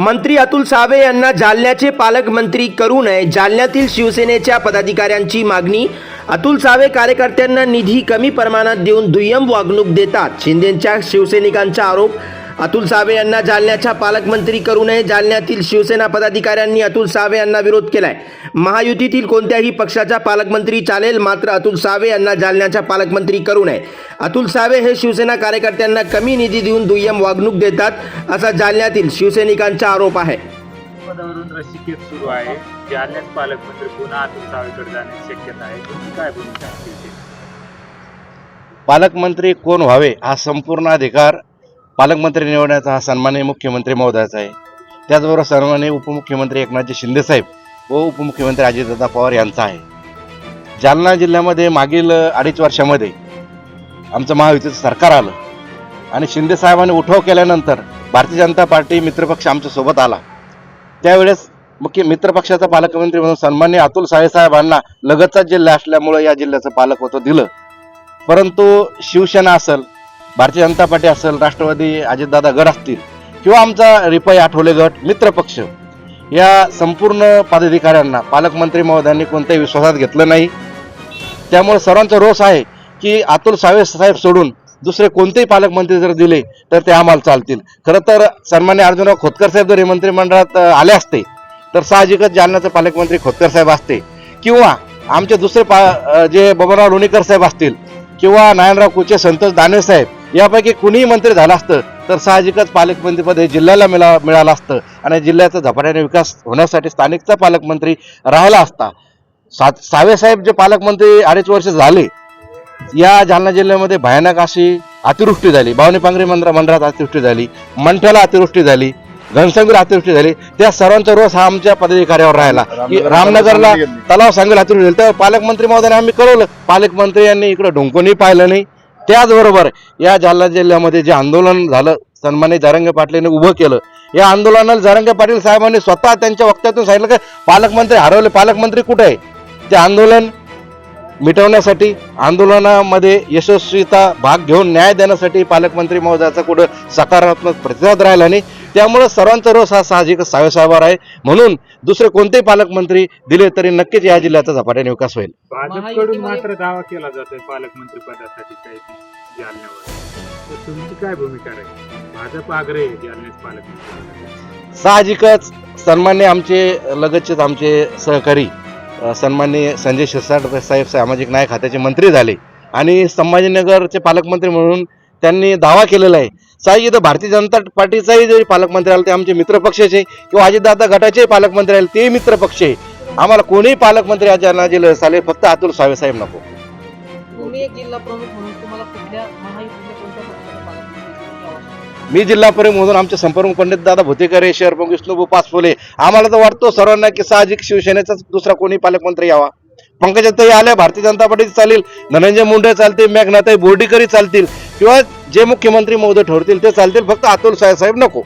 मंत्री अतुल सावे यांना जालन्याचे पालकमंत्री करू नये. जालन्यातील शिवसेनेच्या पदाधिकाऱ्यांची मागणी अतुल सावे कार्यकर्त्यांना निधी कमी प्रमाणात देऊन दुय्यम वागणूक देतात. शिंदेच्या शिवसैनिकांचा आरोप अतुल सावे यांना जालन्याच्या पालकमंत्री करू नये. जालन्यातील शिवसेना पदाधिकाऱ्यांनी अतुल सावे यांना विरोध केलाय. महायुतीतील कोणत्याही पक्षाचा पालकमंत्री चालेल मात्र अतुल सावे यांना जालन्याचा पालकमंत्री करू नये. अतुल सावे हे शिवसेना कार्यकर्त्यांना कमी निधी देऊन दुय्यम वागणूक देतात असा जालन्यातील शिवसैनिकांचा आरोप आहे. पदावरून रस्सीखेच सुरू आहे. जालन्यात पालकमंत्री पुन्हा अतुल सावेकडे जाण्याची शक्यता आहे. तुमची काय भूमिका आहे त्याची? पालकमंत्री कोण व्हावे हा संपूर्ण अधिकार पालकमंत्री निवडण्याचा हा सन्माननीय मुख्यमंत्री महोदयाचा आहे. त्याचबरोबर सन्माननीय उपमुख्यमंत्री एकनाथजी शिंदेसाहेब व उपमुख्यमंत्री अजितदादा पवार यांचा आहे. जालना जिल्ह्यामध्ये मागील अडीच वर्षामध्ये आमचं महायुतीचं सरकार आलं आणि शिंदेसाहेबांनी उठाव केल्यानंतर भारतीय जनता पार्टी मित्रपक्ष आमच्यासोबत आला. त्यावेळेस मुख्य मित्रपक्षाचा पालकमंत्री म्हणून सन्मान्य अतुल साहेबांना लगतचा जिल्हा असल्यामुळं या जिल्ह्याचं पालकत्व दिलं. परंतु शिवसेना असेल भारतीय जनता पार्टी असेल राष्ट्रवादी अजितदादा गट असतील किंवा आमचा रिपाई आठवले गट मित्रपक्ष या संपूर्ण पदाधिकाऱ्यांना पालकमंत्री महोदयांनी कोणत्याही विश्वासात घेतलं नाही. त्यामुळे सर्वांचा रोष आहे की अतुल सावे साहेब सोडून दुसरे कोणतेही पालकमंत्री जर दिले तर ते आम्हाला चालतील. खरं तर सन्मान्य अर्जुनराव खोतकर साहेब जर हे मंत्रिमंडळात आले असते तर साहजिकच जालन्याचे पालकमंत्री खोतकर साहेब असते. किंवा आमचे दुसरे पा जे बबनराव लोणीकर साहेब असतील किंवा नारायणराव कुचे संतोष दानवे साहेब यापैकी कुणीही मंत्री झाला असतं तर साहजिकच पालकमंत्रीपद हे जिल्ह्याला मिळा मिळालं असतं. आणि जिल्ह्याचा झपाट्याने विकास होण्यासाठी स्थानिकचा पालकमंत्री राहिला असता. सा सावे साहेब जे पालकमंत्री अडीच वर्ष झाले या जालना जिल्ह्यामध्ये भयानक अशी अतिवृष्टी झाली. बावणी पांगरी मंदिरा मंदिरात अतिवृष्टी झाली मंठ्याला अतिवृष्टी झाली घनसंगीला अतिवृष्टी झाली. त्या सर्वांचा रोष हा आमच्या पदाधिकाऱ्यावर राहिला. की रामनगरला तलाव सांगेल अतिवृष्टी झाली. तेव्हा पालकमंत्री महोदयाने आम्ही कळवलं पालकमंत्री यांनी इकडे ढोंकूनही पाहिलं नाही. त्याचबरोबर या जालना जिल्ह्यामध्ये जे आंदोलन झालं सन्माने जारंगे पाटलेने उभं केलं या आंदोलनाला जारंगे पाटील साहेबांनी स्वतः त्यांच्या वक्त्यातून सांगितलं की पालकमंत्री हरवले. पालकमंत्री कुठे आहे? ते आंदोलन मिटवण्यासाठी आंदोलनामध्ये यशस्वीता भाग घेऊन न्याय देण्यासाठी पालकमंत्री महोदयाचा कुठं सकारात्मक प्रतिसाद राहिला नाही. त्यामुळे सर्वांचा रोष हा साहजिक साहेबावर आहे. म्हणून दुसरे कोणतेही पालकमंत्री दिले तरी नक्कीच या जिल्ह्याचा झपाट्याने विकास होईल. भाजपकडून मात्र दावा केला जातोय पालकमंत्री पदासाठी काही जालन्यावर तुमची काय भूमिका आहे भाजप आग्रह आहे जालन्यात पालकमंत्री. साहजिकच सन्मान्य आमचे लगतचेच आमचे सहकारी अ, सन्माननीय संजय शिरसाट साहेब सामाजिक न्याय खात्याचे मंत्री झाले. आणि संभाजीनगरचे पालकमंत्री म्हणून त्यांनी दावा केलेला आहे साहेब इथं भारतीय जनता पार्टीचाही जरी पालकमंत्री आला ते आमचे मित्रपक्षाचे किंवा अजितदादा गटाचे पालकमंत्री आले तेही मित्रपक्ष आहे. आम्हाला कोणीही पालकमंत्री जालना जिल्ह्यात चालेल फक्त अतुल सावे साहेब नको. एक जिल्हा प्रमुख म्हणून? मी आमचे संपर्क पंडित दादा भुतेकरे शहर प्रमुख विष्णू पाचफुले. आम्हाला तर वाटतो सर्वांना की साहजिक शिवसेनेचाच दुसरा कोणी पालकमंत्री यावा. पंकजाताई आल्या भारतीय जनता पार्टी चालेल धनंजय मुंडे चालतील मेघनाथाई बोर्डीकरी चालतील किंवा जे मुख्यमंत्री महोदय ठरतील ते चालतील फक्त अतुल साहेब नको.